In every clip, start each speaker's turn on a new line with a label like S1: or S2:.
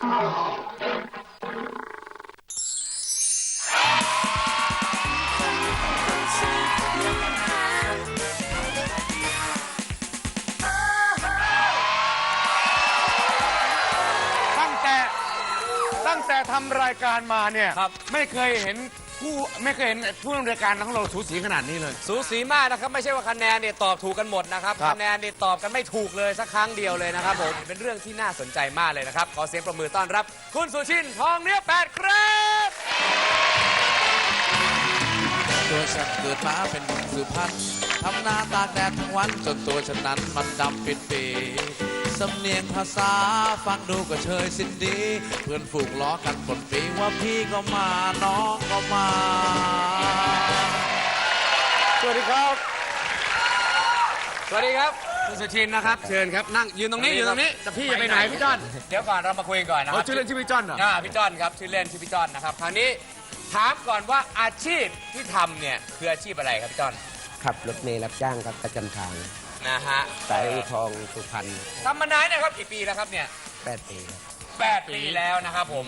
S1: ตั้งแต่ตั้งแต่ทำรายการมาเนี่ย
S2: ครับ
S1: ไม่เคยเห็น ผู้ไม่เคยเห็นผู้ดำเนินรายการของเราสูสีขนาดนี้เลย
S2: สูสีมากนะครับ ไม่ใช่ว่าคะแนนเนี่ยตอบถูกกันหมดนะครับ
S1: ครับ
S2: คะแนนเนี่ยตอบกันไม่ถูกเลยสักครั้งเดียวเลยนะครับผมเป็นเรื่องที่น่าสนใจมากเลยนะครับ ขอเสียงประมือต้อนรับ คุณสุชินทองเนื้อแปดครับ
S3: ตัวฉันเกิดมาเป็นคนสุพรรณทำนาตากแดดทั้งวันจนตัวฉันนั้นมันดำปิดปี สำเนียงภาษา ฟังดูก็เชยสิ้นดี เพื่อนฝูกล้อกันคนปีว่าพี่ก็มาน้องก็มา
S1: สวัสดีครับ
S2: สวัสดีครับ
S1: คุณสุชินนะครับ เชิญครับนั่งยืนตรงนี้ยืนตรงนี้แต่พี่อย่าไปไหนพี่จ้อน
S2: เดี๋ยวก่อนเรามาคุยกันก่อนนะค
S1: เขา
S2: รับ
S1: ชื่อเล่นชื่อพี่จ้อนเหรอ
S2: อ่าพี่จ้อนครับชื่อเล่นชื่อพี่จ้อนนะครับคราวนี้ถามก่อนว่าอาชีพที่ทำเนี่ยคืออาชีพอะไรครับพี่จ้อน
S4: ขับรถเมล์รับจ้างครับประจำทาง
S2: นะฮะ
S4: สายอูทองสุพรรณ
S2: ทำมานานเนะครับกี่ปีแล้วครับเนี่ย
S4: แปดปีครับ
S2: แปดปีแล้วนะครับผม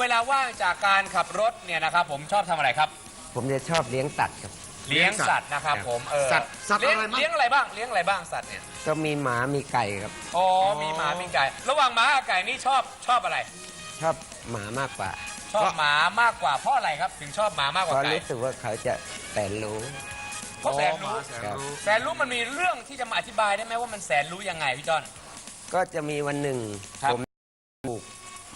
S2: เวลาว่างจากการขับรถเนี่ยนะครับผมชอบทำอะไรครับ
S4: ผมจะชอบเลี้ยงสัตว์ครับ
S2: เลี้ยงสัตว์นะครับผมเออ
S1: สัตว์สัตว์
S2: เลี้ยง
S1: อะไรบ้าง
S2: เลี้ยงอะไรบ้างเลี้ยงอะไรบ้างสัตว์เนี่ย
S4: ก็มีหมามีไก่ครับ
S2: อ๋อมีหมามีไก่ ระหว่างหมากับไก่นี่ชอบชอบอะไร
S4: ชอบหมามากกว่า
S2: ชอบหมามากกว่าเพราะอะไรครับ ถึงชอบหมามากก
S4: เพ
S2: ว่า
S4: ราะ
S2: ไก่
S4: รู้สึกว่าเขาจะแสนรู้
S2: เพราะแสนรู้
S4: ครับ
S2: แสนรู้มันมีเรื่องที่จะมาอธิบายได้ไหมว่ามันแสนรู้ยังไงพี่จอน
S4: ก็จะมีวันหนึ่ง
S2: ครับ
S4: ผมปลูก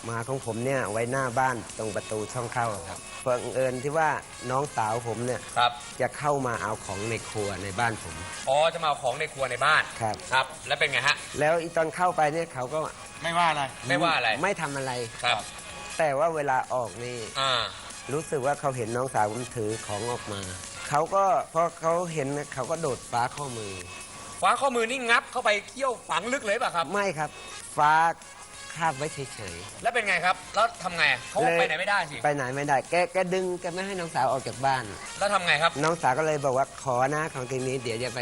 S4: หมาของผมเนี่ยไว้หน้าบ้านตรงประตูช่องเข้าครับเพิ่งเอิญที่ว่าน้องสาวผมเนี่ย
S2: ครับ
S4: จะเข้ามาเอาของในครัวในบ้านผม
S2: อ๋อจะมาเอาของในครัวในบ้าน
S4: ครับ
S2: ครับ แล้วเป็นไงฮะ
S4: แล้วอีตอนเข้าไปเนี่ยเขาก็
S1: ไม่ว่าอะไร
S2: ไม่ว่าอะไร
S4: ไม่ทำอะไร
S2: ครับ
S4: แต่ว่าเวลาออกนี่
S2: อ่า
S4: รู้สึกว่าเขาเห็นน้องสาวผมถือของออกมา เขาก็พอเขาเห็นนะเขาก็โดดฟ้าข้อมือ
S2: ฟ้าข้อมือนี่งับเข้าไปเขี้ยวฝังลึกเลยป่ะครับ
S4: ไม่ครับ ฟ้าคาบไว้เฉย
S2: แล้วเป็นไงครับ แล้วทำไงเขา
S4: เลย
S2: ไปไหนไม่ได้สิ
S4: ๆไปไหนไม่ได้แกแกดึงแกไม่ให้น้องสาวออกจากบ้าน
S2: แล้วทำไงครับ
S4: น้องสาวก็เลยบอกว่าขอนะของทีนี้เดี๋ยวจะไป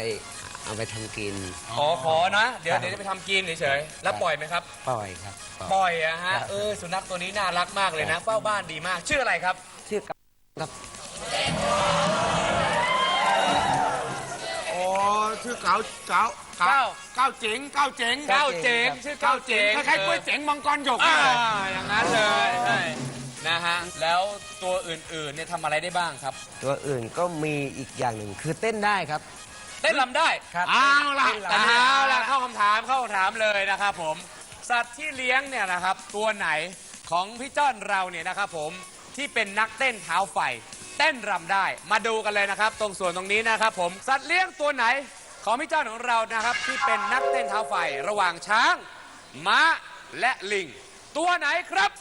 S4: เอาไปทำกิน
S2: ขอขอนะ เดี๋ยว
S4: ครับ
S2: เดี๋ยวจะไปทำกินเฉยๆแล้วปล่อยไหมครับ
S4: ปล่อยครับปล่อย
S2: ปล่อยอะฮะ
S4: ครับ
S2: เออ สุนัขตัวนี้น่ารักมากเลยนะ เฝ้าบ้านดีมาก ชื่ออะไรครับ
S4: ชื่อกับ
S1: ชื่อเก๋าเก๋า
S2: เก้า
S1: เก้าเจ๋งเก้าเจ๋ง
S2: เก้าเจ๋งชื่อเก้าเจ๋ง
S1: คล้ายๆกล้วยเจ๋งมังกรหยก
S2: อ่า
S1: เนี่ย
S2: อย่างนั้นเลยใช่นะฮะแล้วตัวอื่นๆเนี่ยทำอะไรได้บ้างครับ
S4: ตัวอื่นก็มีอีกอย่างหนึ่งคือเต้นได้ครับ
S2: เต้นลำได้
S4: ครับ
S1: เอาล่ะ
S4: เต้น
S2: เอา
S4: รำได้
S2: ละเข้าคำถามเข้าคำถามเลยนะครับผม สัตว์ที่เลี้ยงเนี่ยนะครับ ตัวไหนของพี่จ้อนเราเนี่ยนะครับผมที่เป็นนักเต้นเท้าไฟเต้นรำได้ มาดูกันเลยนะครับ ตรงส่วนตรงนี้นะครับผม สัตว์เลี้ยงตัวไหน ของพี่จ้อนของเรานะครับที่เป็นนักเต้นเท้าไฟระหว่างช้าง ม้าและลิง ตัวไหนครับ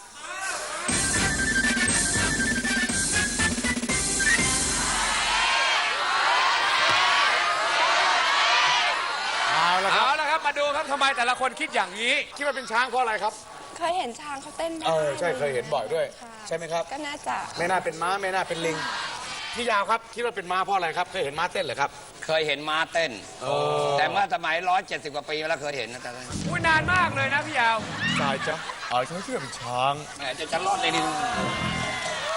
S1: เอาละค
S2: เอา
S1: รับ
S2: ละครับมาดูครับทำไมแต่ละคนคิดอย่างนี้
S1: คิดว่าเป็นช้างเพราะอะไรครับ
S5: เคยเห็นช้างเขาเต้นได้
S1: เออใช่เคยเห็นบ่อยด้วย
S5: ค่ะ
S1: ใช่ไหมครับ
S5: ก็น่าจะ
S1: ไม่น่าเป็นม้าไม่น่าเป็นลิงพี่ยาวครับคิดว่าเป็นม้าเพราะอะไรครับเคยเห็นม้าเต้นเหรอครับ
S6: เคยเห็นม้าเต้น แต่เมื่อสมัย170กว่าปีแล้วเคยเห็นนะแต่
S2: อุ้ยนานมากเลยนะพี่ยาว
S1: ตายจ้ะอ๋อฉันเชื่อเป็นช้าง
S6: แหมจะจะรอดเลยดิ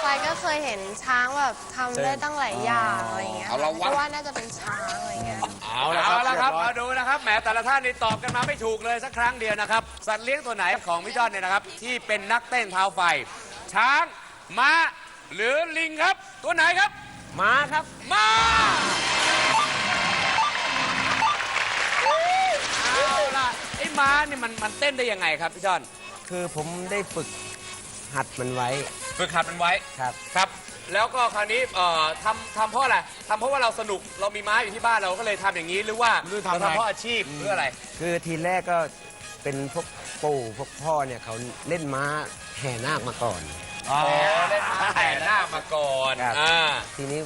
S7: ไฟก็เคยเห็นช้างแบบทำได้ตั้งหลายอย่างอะไรอย่างเงี้ย
S6: เอาละวะ
S7: ก็ว่าน่าจะเป็นช้างอะไรอย่างเงี้ย
S1: เอาละค
S2: เอา
S1: รับ
S2: ละครับ
S1: เยอย
S2: มาดูนะครับแหมแต่ละท่านนี่ตอบกันมาไม่ถูกเลยสักครั้งเดียวนะครับ สัตว์เลี้ยงตัวไหนของพี่จ้อนเนี่ยนะครับ ที่เป็นนักเต้นเท้าไฟ ช้างม้าหรือลิงครับ ตัวไหนครับ
S4: ม้าครับ
S2: ม้าเอาล่ะไอ้ ม้านี่มันมันเต้นได้ยังไงครับพี่จ้อน
S4: คือผมได้ฝึกหัดมันไว้
S2: ฝึกหัดมันไว้
S4: ครับ
S2: ครับ แล้วก็คราวนี้เอ่อทำทำเพราะอะไรทำเพราะว่าเราสนุกเรามีม้าอยู่ที่บ้านเราก็เลยทำอย่างนี้หรือว่า
S1: หรือ
S2: เรา
S1: ทำอะไร
S2: ทำเพราะอาชีพหรืออะไร
S4: คือทีแรกก็เป็นพวกปู่พวกพ่อเนี่ยเขาเล่นม้าแห่นาคมาก่อน
S1: อ๋อ
S2: เล่นม้าแห่นาคมาก่อน
S4: ครับ
S2: อ่า
S4: ทีนี้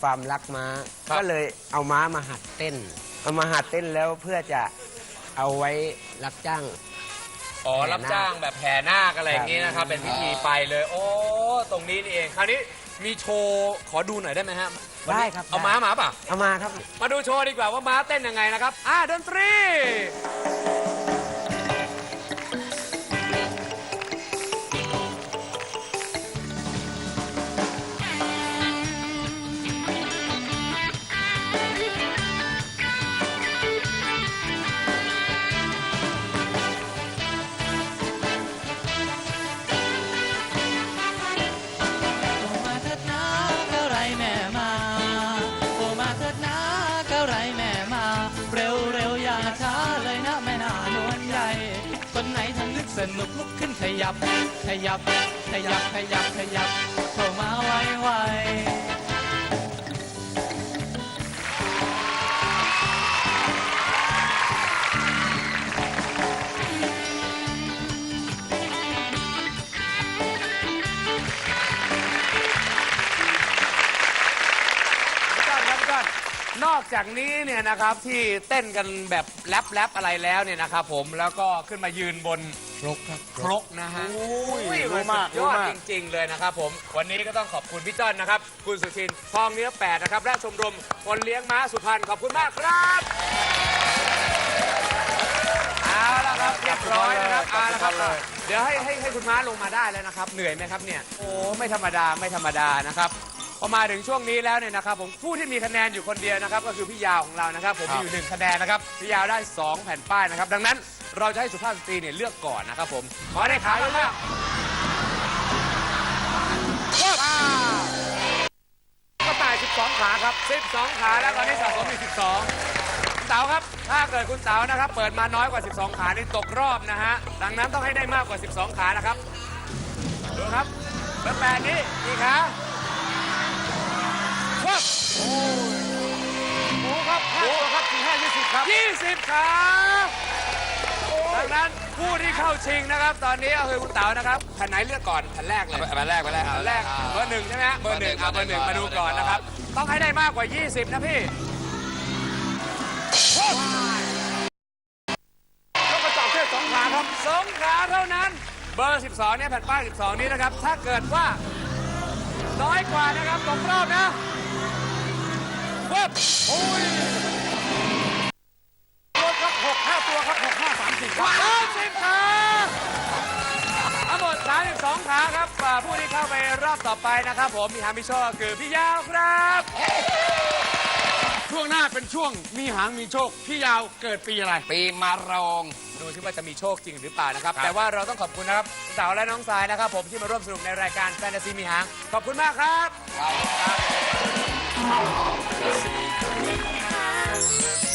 S4: ความรักม้า
S2: ครับ
S4: ก็เลยเอาม้ามาหัดเต้น เอามาหัดเต้นแล้วเพื่อจะ เอาไว้รับจ้าง
S2: อ๋อ
S4: แห่นาครับ
S2: จ้างแบบแห่นาคอะไรอย่างนี้นะครับ เป็นพิธีไปเลย โอ้ตรงนี้นี่เองคราวนี้มีโชว์ขอดูหน่อยได้ไหมฮะวันนี้
S4: ได้ครับ
S2: เอาม้ามาป่ะ
S4: เอามาครับ
S2: มาดูโชว์ดีกว่าว่าม้าเต้นยังไงนะครับ อ่าดนตรี
S5: นุกลุกขึ้นขยับ ขยับ ขยับ ขยับ ขยับ เข้ามาไวไว
S2: จากนี้เนี่ยนะครับที่เต้นกันแบบแรปแรปอะไรแล้วเนี่ยนะครับผมแล้วก็ขึ้นมายืนบน
S3: ครกครับ
S2: ครกนะฮะ
S1: อุ้ย
S2: อุ้ย
S1: รู้มาก
S2: สุดย
S1: รู้
S2: อด
S1: มาก
S2: จริง ๆ เลยนะครับผม วันนี้ก็ต้องขอบคุณพี่จ้อนนะครับ คุณสุชินทองเนื้อแปดนะครับ และชมรมคนเลี้ยงม้าสุพรรณขอบคุณมากครับเอาละครับเรียบร้อยนะครับเอาละครับเดี๋ยวให้ให้ให้คุณม้าลงมาได้แล้วนะครับ เหนื่อยไหมครับเนี่ยโอ้ไม่ธรรมดาไม่ธรรมดานะครับ พอมาถึงช่วงนี้แล้วเนี่ยนะครับผมผู้ที่มีคะแนนอยู่คนเดียวนะครับ ก็คือพี่ยาวของเรานะครับ ผมมีอยู่หนึ่งคะแนนนะครับพี่ยาวได้ 2 แผ่นป้ายนะครับ ดังนั้นเราจะให้สุภาพสตรีเนี่ยเลือกก่อนนะครับผมขอได้ขายมากก็ตาย 12 ขาครับ 12 ขาแล้วตอนนี้สะสมอยู่12คุณเต๋าครับ ถ้าเกิดคุณเต๋านะครับ เปิดมาน้อยกว่า 12 ขานี่ตกรอบนะฮะดังนั้นต้องให้ได้มากกว่า 12 ขานะครับดูครับเบอร์แปดนี่กี่ขาวับ
S1: หมูครับห้าตัวครับสี่ห้ายี่สิบครับ
S2: 20ขาดังนั้นผู้ที่เข้าชิงนะครับ ตอนนี้ก็คือคุณเต๋านะครับแผ่นไหนเลือกก่อนแผ่นแรกเลย
S6: ไปแรกไปแรก
S2: แผ่นแรกเบอร์หนึ่งใช่ไหมฮะเบอร์หนึ่งอะเบอร์หนึ่งมาดูก่อนนะครับ ต้องให้ได้มากกว่า 20 นะพี่
S1: แล้วก็จับแค่สองขาครับ
S2: สองขาเท่านั้น เบอร์ 12เนี่ยแผ่นป้าย 12 นี้นะครับ ถ้าเกิดว่าน้อยกว่านะครับตกรอบนะ ปึ๊บ
S1: โอ้ยตัวครับหกห้าตัวครับหกห้าสามสิบครับ
S2: สามสิบขาทั้งหมด32ขาครับอ่าผู้ที่เข้าไปรอบต่อไปนะครับ ผมมีฮามิโชคก็คือพี่ยาวครับ
S1: ช่วงหน้าเป็นช่วงมีหางมีโชคพี่ยาวเกิดปีอะไร
S6: ปีมะโรง
S2: ดูซิว่าจะมีโชคจริงหรือเปล่านะครับแต่ว่าเราต้องขอบคุณนะครับสาวและน้องสายนะครับ ผมที่มาร่วมสนุกในรายการแฟนตาซีมีหาง ขอบคุณมากครับ
S6: ครับ